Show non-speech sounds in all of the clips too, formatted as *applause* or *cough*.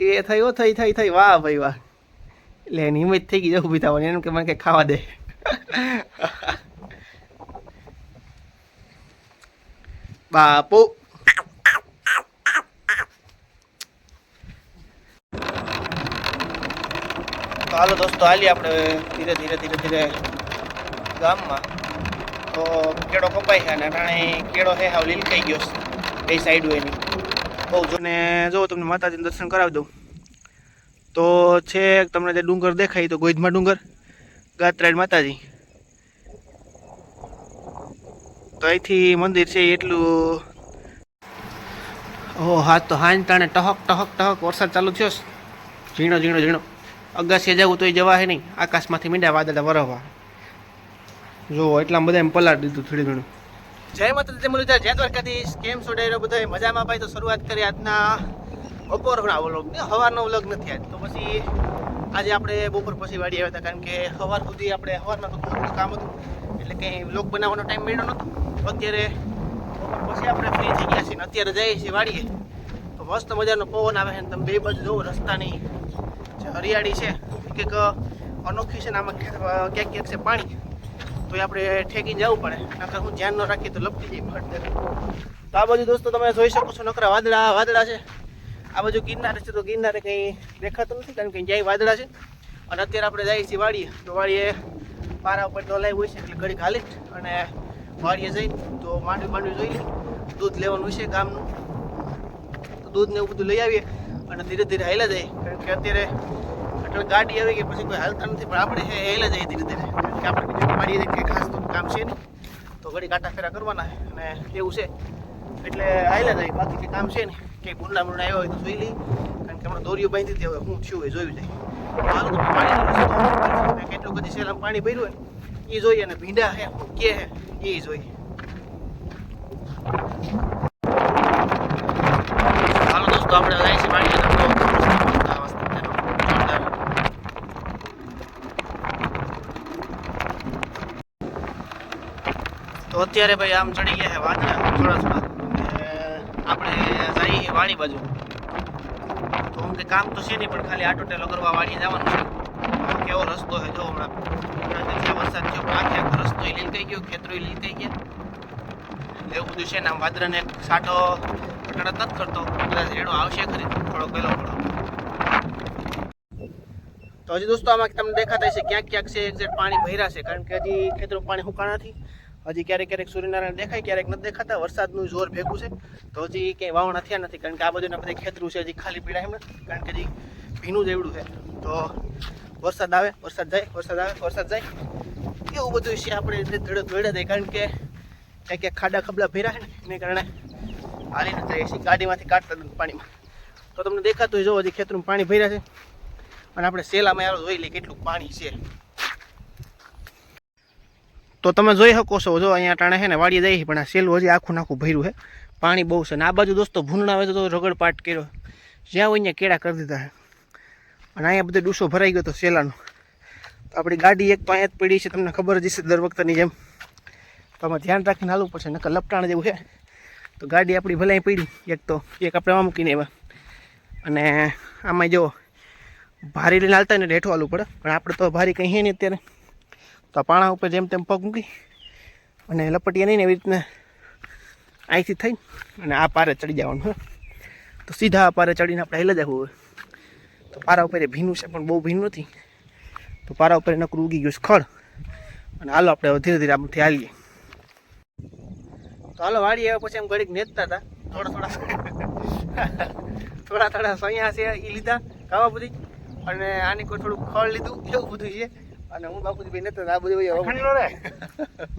એ થયો થઈ થઈ થઈ, વાહ ભાઈ, વાહ. એટલે એની હિંમત થઈ ગઈ ઊભી થવાની એમ કે મને કંઈ ખાવા દે. *laughs* બાપુ. હાલો દોસ્તો હાલી આપણે ધીરે ધીરે ધીરે ધીરે ગામમાં. તો કેળો કપાય છે અને અટાણે કેળો હે હાવ લીલકાઈ ગયો છે એ સાઈડ એની. બહુ જો તમને માતાજીનું દર્શન કરાવી દઉં. તો છે તમને જે ડુંગર દેખાય તો ગોઈધમાં ડુંગર ગાત્રાડ માતાજી. તો અહીંથી મંદિર છે એટલું ઓહો હા તો હાંજ તાણે ટહક ટહક ટહક વરસાદ ચાલુ થયો ઝીણો ઝીણો ઝીણો. અગાસીએ જવું તોય જવા હે નહીં. આકાશમાંથી મીંડા વાદળા વરવા જો એટલા બધા એમ પલાળી દીધું થોડી ઘણું. જય માતા મુરલીધર, જય દ્વારકાધીશ. કેમ છો ડેરો બધા મજામાં ભાઈ? તો શરૂઆત કરી આજના બપોરના વ્લોગ ને સવારનો વ્લોગ નથી આજ. તો પછી આજે આપણે બપોર પછી વાડી આવ્યા હતા, કારણ કે સવાર સુધી આપણે સવારમાં તો ઘણું કામ હતું. એટલે કંઈ વ્લોગ બનાવવાનો ટાઈમ મળ્યો નહોતો. અત્યારે બપોર પછી આપણે ફ્રી થઈ ગયા છીએ અત્યારે જઈએ છીએ વાડીએ. તો મસ્ત મજાનો પવન આવે છે તમે બે બાજુ જોવો, રસ્તાની જે હરિયાળી છે. એક અનોખી છે ને આમાં ક્યાંક ક્યાંક છે પાણી. તો એ આપણે ઠેકી જવું પડે. નકર હું ધ્યાન ન રાખીએ તો લપટી જઈ ફટ તો આ બાજુ દોસ્તો તમે જોઈ શકો છો નકરા વાદળા વાદળા છે. આ બાજુ ગિરનાર છે તો ગિરનારે કંઈ દેખાતું નથી, કારણ કે જ્યાં વાદળા છે. અને અત્યારે આપણે જઈએ છીએ વાડીએ. તો વાડીએ પારા ઉપર ડોલાઈ હોય છે, એટલે ઘડીક હાલી અને વાડીએ જઈ તો માંડવી માંડવી જોઈ દૂધ લેવાનું છે ગામનું. તો દૂધ ને એવું બધું લઈ આવીએ અને ધીરે ધીરે હાલ્યા જઈએ. કારણ કે અત્યારે એટલે ગાડી આવી ગઈ, પછી કોઈ હાલતા નથી, પણ આપણે હેલા જઈએ ધીરે ધીરે. મારી કંઈ ખાસ તો કામ છે નહીં. તો ઘડી કાંટા ફેરા કરવાના અને એવું છે. એટલે આવેલા જાય બાકી કંઈ કામ છે ને કંઈ ગુંડા મુંડા આવ્યા હોય તો જોઈ લઈ કારણ કે હમણાં દોરીઓ બાંધી હતી, હવે હું થયું હોય જોયું જાય હાલો તો પાણીનો કેટલું બધી સેલામ પાણી ભર્યું હોય એ જોઈએ અને ભીંડા હે, કે હે, એ જોઈએ હાલો દોસ્તો આપણે જાય છે પાણી આ વસ્તુ જોરદાર તો અત્યારે ભાઈ આમ ચડી ગયા છે વાદળા થોડા થોડા આપણે જઈએ વાડી બાજુ. તો કે કામ તો છે નહીં, પણ ખાલી આટો ટેલો કરવા વાડીએ જવાનું છે. કેવો રસ્તો છે જો હમણાં. વરસાદ થયો આખે આખો રસ્તો લીલકાઈ ગયો, ખેતરો થઈ ગયા. એવું બધું છે ને, આમ વાદળાને સાટો કટડત નથી કરતો. કદાચ રેડો આવશે ખરી, થોડો પહેલો થોડો તો હજી દોસ્તો, આમાં તમને દેખાતા છે ક્યાંક ક્યાંક છે એક્ઝેક્ટ પાણી ભર્યા છે, કારણ કે હજી ખેતરો પાણી સુકાણા નથી. હજી ક્યારેક ક્યારેક સૂર્યનારાયણ દેખાય, ક્યારેક નથી દેખાતા, વરસાદનું જોર ભેગું છે. તો હજી કંઈ વાવણા થયા નથી, કારણ કે આ બધું બધા ખેતરું છે, હજી ખાલી પીડા એમ કારણ કે હજી ભીનું જ એવડું છે. તો વરસાદ આવે, વરસાદ જાય, વરસાદ આવે, વરસાદ જાય. એવું બધું છે આપણે ધડો ધોડે દે કારણ કે ક્યાંક ક્યાંક ખાડા ખબલા ભેરા છે ને, એને કારણે હાલીને જાય છે, ગાડીમાંથી કાઢતા નથી પાણીમાં. તો તમને દેખાતું હોય હજી ખેતરનું પાણી ભર્યા છે. અને આપણે સેલામાં યાર જોઈ લઈએ કેટલું પાણી છે. તો તમે જોઈ શકો છો, જો અહીંયા ટાણે છે ને વાળી જાય પણ આ સેલું હજી આખું નાખું ભર્યું છે. પાણી બહુ છે અને આ બાજુ દોસ્તો ભૂંડણા આવે તો રગડ પાટ કર્યો. જ્યાં હોય ત્યાં કેળા કરી દીધા અને અહીંયા બધો ડૂસો ભરાઈ ગયો તો સેલાનો. તો આપણી ગાડી એક તો અહીંયા જ પડી છે, તમને ખબર જ છે દર વખતની જેમ. તો આમાં ધ્યાન રાખીને હાલવું પડશે, નકર લપટાણ જેવું છે. તો ગાડી આપણી ભલે પડી, એક તો, એક આપણે આમ મૂકીને એવા અને આમાં જો ભારી લઈને હાલતા ને હેઠું હાલવું પડે. પણ આપણે તો ભારી કંઈ છે નહીં અત્યારે. તો આ પાણા ઉપર જેમ તેમ પગ મૂકી અને લપટીએ નહીં એવી રીતના અહીંથી થઈ અને આ પારે ચડી જવાનું તો સીધા આ પારે ચડીને આપણે હેલા જવું હોય તો પારા ઉપર એ ભીનું છે, પણ બહુ ભીનું નથી. તો પારા ઉપર નકરું ઉગી ગયું ખડ. અને હાલો આપણે ધીરે ધીરે આમાંથી હાલીએ. તો હાલો વાળી આવ્યા પછી એમ ઘડીક નેતતા હતા. થોડા થોડા *laughs* થોડા થોડા સૈયા છે એ લીધા ખાવા બધી. અને આની કોઈ થોડું ખળ લીધું, એવું બધું છે. અને હું બાપુજી ભાઈ આ બધું ભાઈ ખંડો રે.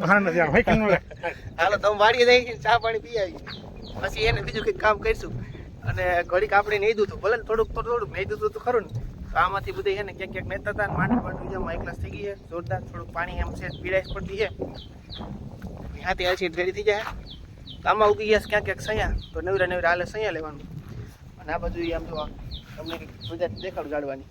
મહાન નથી હઈ ખંડો રે. હાલો તમે વાડીએ જઈ ચા પાણી પી આવી પછી એને બીજું કંઈક કામ કરીશું. અને ઘડીક આપણે નહીં દીધું ભલે થોડુંક તો થોડુંક નહીં દીધું તો ખરું ને. તો આમાંથી બધું છે ને ક્યાંક ક્યાંક નેતા હતા માંડ માંડ જેમ એક થઈ ગઈ છે જોરદાર થોડુંક પાણી એમ છે પીડાશ પડતી છે. ત્યાંથી છે રેડી થઈ જાય તો આમાં ઉગી ગયા ક્યાંક ક્યાંક સૈયા. તો નવરા નવરા હાલે સૈયા લેવાનું. અને આ બાજુ આમ જોવા તમને કંઈક મજા દેખાડું જાડવાની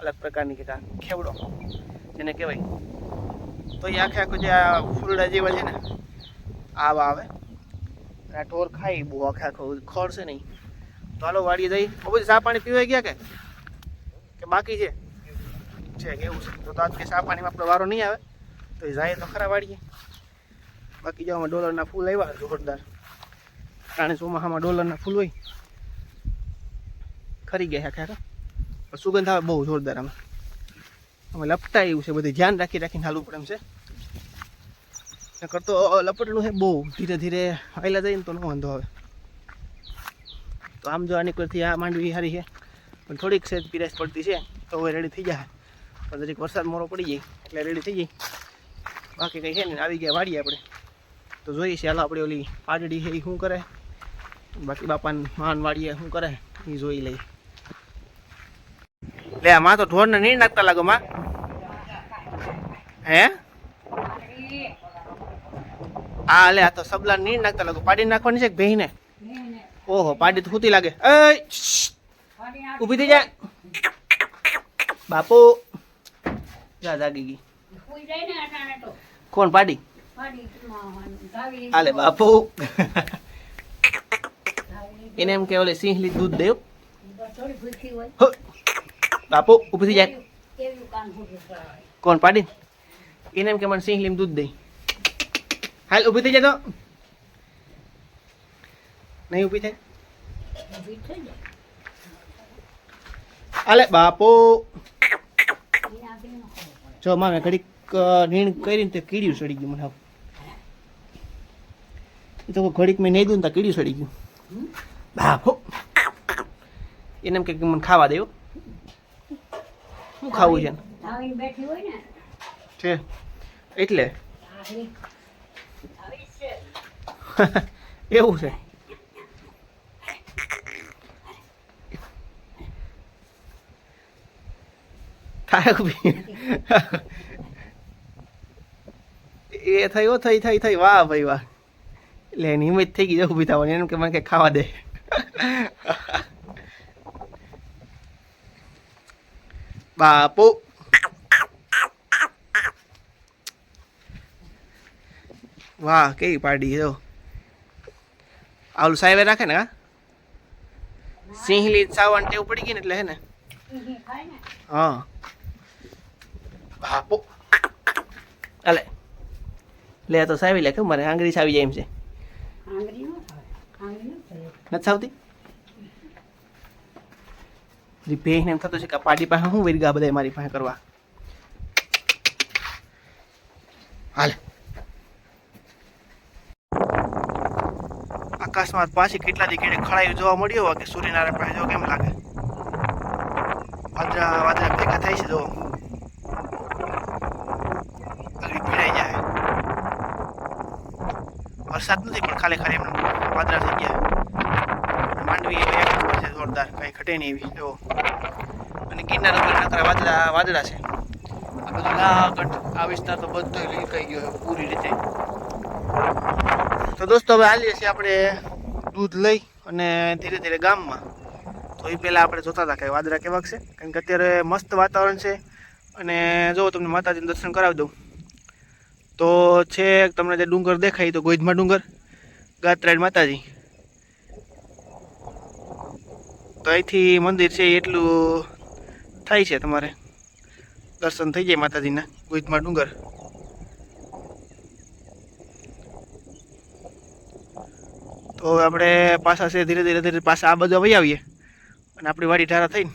અલગ પ્રકારની કે ખેવડો, જેને કહેવાય. તો એ આખે આખું જે આ ફૂલડા જેવા છે ને, આવા આવે. આ ઢોર ખાય બહુ આખે આખો ખોરશે નહીં. તો હાલો વાડીએ જઈ. બહુ ચા પાણી પીવાઈ ગયા કે? કે બાકી છે? છે કે એવું છે. તો આજ કે ચા પાણીમાં આપણો વારો નહીં આવે. તો એ જાય તો ખરા વાડીએ. બાકી જો ડોલરના ફૂલ આવ્યા જોરદાર. કારણ ચોમાસામાં ડોલરના ફૂલ હોય. ખરી ગયા આખા. સુગંધ આવે બહુ જોરદાર આમાં. અમે લપટા એવું છે, બધું ધ્યાન રાખી રાખીને હાલવું પડે એમ છે. નકર તો લપટનું છે બહુ ધીરે ધીરે આવેલા જઈને તો ન વાંધો આવે. તો આમ જો આની પરથી આ માંડવી સારી છે. પણ થોડીક સેજ પીરાશ પડતી છે, તો હવે રેડી થઈ જાય પણ દરેક વરસાદ મોરો પડી જાય એટલે રેડી થઈ જાય બાકી કંઈ છે ને આવી ગયા વાડીએ આપણે. તો જોઈએ છે, હાલો આપણે ઓલી પાડડી છે એ શું કરે? બાકી બાપાને, માન વાડીએ શું કરે? એ જોઈ લઈ લે માં તો ઢોરને નહીં નાખતા લાગો, માં. હે? હા લે, આ તો સબલા નહીં નાખતા લાગો. પાડી નાખવાની છે કે ભેહીને ઓહો, પાડી તો લાગે. એ ઊભી થઈ જાય બાપુ. જા, જાગી ગઈ. કોણ પાડી? આલે બાપુ. એને એમ કે, ઓલે સિંહલી દૂધ દેવ. બાપુ ઊભી થઈ જાય. કોણ પાડી? એને એમ કે મને સિંહલીમ દૂધ દે. હાલ ઊભી થઈ જાય તો. નહીં ઊભી થાય? અલે બાપો. જો મામે ઘડીક નીણ કરીને તે કીડ્યું સડી ગયું મને. તો ઘડીક મેં નહીં દઉં ને તો કીડ્યું સડી ગયું. બાપો. એને એમ કે મને ખાવા દેવું. શું ખાવું છે? એટલે? એવું છે. થાય એ થયો થઈ થઈ થઈ. વાહ ભાઈ વાહ. એટલે એની હિંમત થઈ ગઈ ઊભી થવાની. એમ કે મને કે ખાવા દે. બાપુ વાહ કેવી પાડી જો આવલું સાહેબે રાખે ને હા સિંહલી સાવન ટેવ પડી ગઈ ને એટલે હે ને હા બાપુ અલે લે તો સાવી લે કે મારે આંગળી સાવી જાય એમ છે નથી સાવતી ભેહ એમ થતું છે કે પાડી પાસે શું વેરગા બધા મારી પાસે કરવા? હાલે. આકાશમાં પાછી કેટલા દી કેડે ખળાયું જોવા મળ્યો હોય કે સૂર્યનારાયણ પાસે જો કેમ લાગે? વાદળા વાદળા ભેગા થાય છે જો ભીડાઈ જાય. વરસાદ નથી પણ ખાલી ખાલી એમને વાદળા થઈ ગયા. માંડવી જોરદાર, કંઈ ઘટે નહીં એવી જો અને ગિરનાર ઉપર નકરા વાદળા વાદળા છે. આ બધું લાગટ આ વિસ્તાર તો બધો લીકાઈ ગયો પૂરી રીતે. તો દોસ્તો, હવે હાલીએ છીએ આપણે દૂધ લઈ અને ધીરે ધીરે ગામમાં. તો એ પહેલાં આપણે જોતા હતા કે વાદળા કેવાક છે, કારણ કે અત્યારે મસ્ત વાતાવરણ છે. અને જો તમને માતાજીનું દર્શન કરાવી દઉં. તો છે તમને જે ડુંગર દેખાય તો ગોઈધમાં ડુંગર, ગાત્રાયણ માતાજી. તો અહીંથી મંદિર છે એટલું થાય છે તમારે. દર્શન થઈ જાય માતાજીના ગોઈધમાં ડુંગર. તો હવે આપણે પાછા છે ધીરે ધીરે ધીરે પાછા આ બધું વહી આવીએ. અને આપણી વાડી ઠારા થઈને.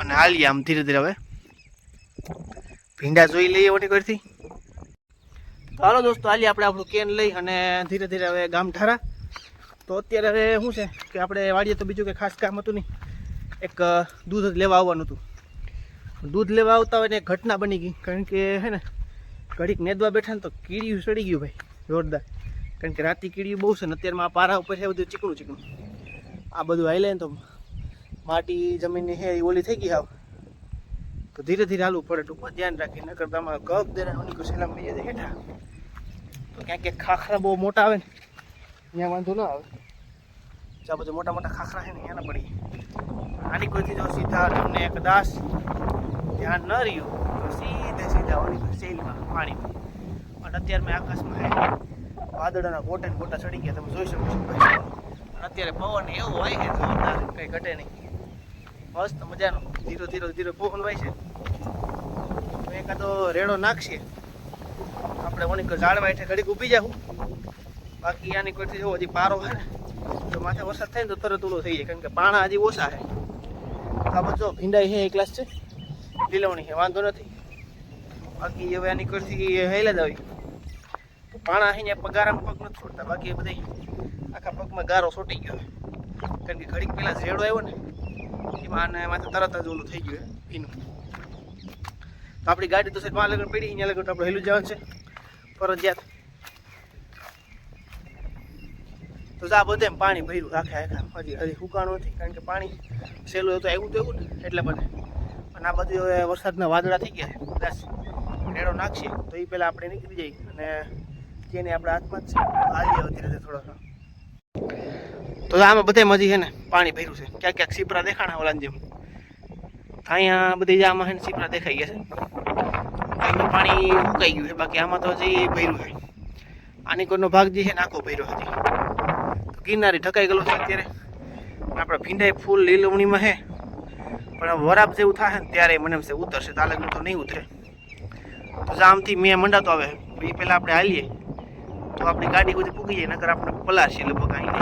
અને હાલીએ આમ ધીરે ધીરે હવે. ભીંડા જોઈ લઈએ ઓટી કરતી તો હાલો દોસ્તો, હાલીએ આપણે આપણું કેન લઈ અને ધીરે ધીરે હવે ગામ ઠારા તો અત્યારે હવે શું છે કે આપણે વાડીએ તો બીજું કંઈ ખાસ કામ હતું નહીં. એક દૂધ જ લેવા આવવાનું હતું. દૂધ લેવા આવતા હોય ને એક ઘટના બની ગઈ. કારણ કે હે ને, ઘડીક નેદવા બેઠા ને તો કીડિયું સડી ગયું ભાઈ, જોરદાર. કારણ કે રાતી કીડિયું બહુ છે ને, અત્યારમાં આ પારા ઉપર છે બધું ચીકણું ચીકણું. આ બધું હાઈ ને તો માટી જમીનની હે ઓલી થઈ ગઈ હાવ. તો ધીરે ધીરે હાલવું પડે ટૂંકમાં, ધ્યાન રાખી ન કરતા અમારા કપ દેરા જાય હેઠા. તો ક્યાંક ક્યાંક ખાખરા બહુ મોટા આવે ને ત્યાં વાંધો ન આવે. જ્યાં બધા મોટા મોટા ખાખરા છે ને, એના ના પડી. આની કોઈથી જો સીધા તમને કદાચ ધ્યાન ન રહ્યું, તો સીધે સીધા ઓલી સેલમાં પાણીમાં. અને અત્યારે મેં આકાશમાં વાદળાના ગોટા ને ગોટા ચડી ગયા, તમે જોઈ શકો છો અત્યારે પવન એવો હોય કે જોરદાર, કઈ ઘટે નહીં. મસ્ત મજાનો. ધીરો ધીરો ધીરો પવન હોય છે. એકાદો રેડો નાખશે. આપણે ઓની જાળવા હેઠે ઘડીક ઊભી જાઉં. બાકી આની કોઈથી જો હજી પારો છે ને, તો માથે વરસાદ થાય ને તો તરત ઓલો થઈ જાય. કારણ કે પાણા હજી ઓછા છે. આ બધો ભીંડાઈ છે, એક ક્લાસ છે. લીલવણી છે, વાંધો નથી. બાકી હવે આની કોઈથી હેલા જ આવી. પાણા છે ને પગારામાં પગ નથી છોડતા. બાકી એ બધા આખા પગમાં ગારો છોટી ગયો કારણ કે ઘડીક પહેલાં ઝેડો આવ્યો ને, એમાં આને માથે તરત જ ઓલું થઈ ગયું ભીનું. તો આપણી ગાડી તો સાહેબમાં લગન પડી અહીંયા લગન તો આપણે હેલું જવાનું છે. ફરજિયાત. તો આ બધે પાણી ભર્યું આખે આખા. હજી હજી સુકાણું નથી, કારણ કે પાણી સહેલું હતું, આવ્યું તો એવું ને એટલે બને અને આ બધું હવે વરસાદના વાદળા થઈ ગયા બસ રેડો નાખશે તો એ પહેલાં આપણે નીકળી જઈએ. અને જેને આપણા હાથમાં જ છે, હાલીએ ધીરે ધીરે થોડો તો આમાં બધે મજી છે ને, પાણી ભર્યું છે. ક્યાંક ક્યાંક સીપરા દેખાણા ઓલા જેમ. અહીંયા બધી આમાં છે ને સીપરા દેખાઈ ગયા છે. પાણી સુકાઈ ગયું છે, બાકી આમાં તો હજી ભર્યું છે. આની કોઈનો ભાગ જે છે ને આખો ભર્યો હજી. ગિરનારી ઠકાઈ ગયેલો છે અત્યારે. આપણે ભીંડાઈ ફૂલ લીલવણીમાં હે પણ વરાપ જેવું થાય ને ત્યારે મને એમ છે, ઉતરશે. તો તો નહીં ઉતરે. તો જામથી મેં મંડાતો આવે. એ પહેલાં આપણે હાલીએ. તો આપણી ગાડી બધી પૂકી જાય, નકર આપણે પલારશે લગભગ અહીં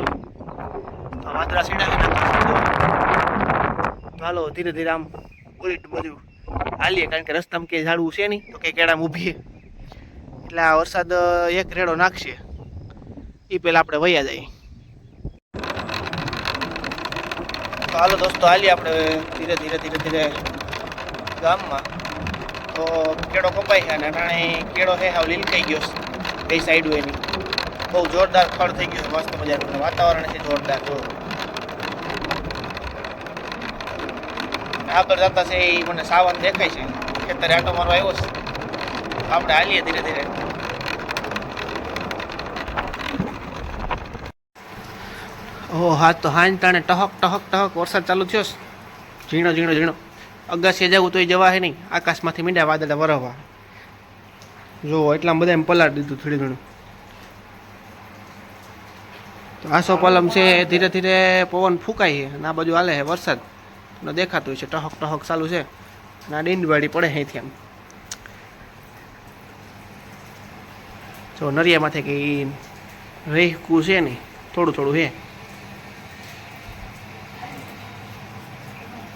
તો વાતરા સીડા તો હાલો, ધીરે ધીરે આમ ઉલટ બધું હાલીએ. કારણ કે રસ્તામાં ક્યાંય ઝાડવું છે નહીં, તો કે કેળામાં ઊભીએ. એટલે આ વરસાદ એક રેડો નાખશે. એ પહેલાં આપણે વયા જઈએ તો હાલો દોસ્તો, હાલીએ આપણે ધીરે ધીરે ધીરે ધીરે ગામમાં. તો કેળો કપાય છે અને અટાણે કેળો છે હાવ લીલકાઈ ગયો છે, બે સાઈડ એની. બહુ જોરદાર ફળ થઈ ગયું છે, મસ્ત મજાનું. વાતાવરણ છે જોરદાર, જો. આગળ જતા છે એ મને સાવન દેખાય છે. ખેતરે આટો મારો આવ્યો છે. આપણે હાલીએ ધીરે ધીરે. ઓહો હા તો હા તાણે ટહક ટહક ટહક વરસાદ ચાલુ થયો ઝીણો ઝીણો ઝીણો. અગાસીએ જવું તો એ હે નહીં. આકાશમાંથી મીંડા વાદળા વરવા જો એટલા બધા એમ પલાટ દીધું થોડી ઘણું. તો આસો પલમ છે, ધીરે ધીરે પવન ફૂંકાય છે અને આ બાજુ હાલે છે વરસાદ. દેખાતું છે, ટહક ટહક ચાલુ છે. અને આ ડીંડવાડી પડે અહીંથી આમ. જો નરિયામાંથી કંઈ રેહકું છે ને થોડું થોડું છે.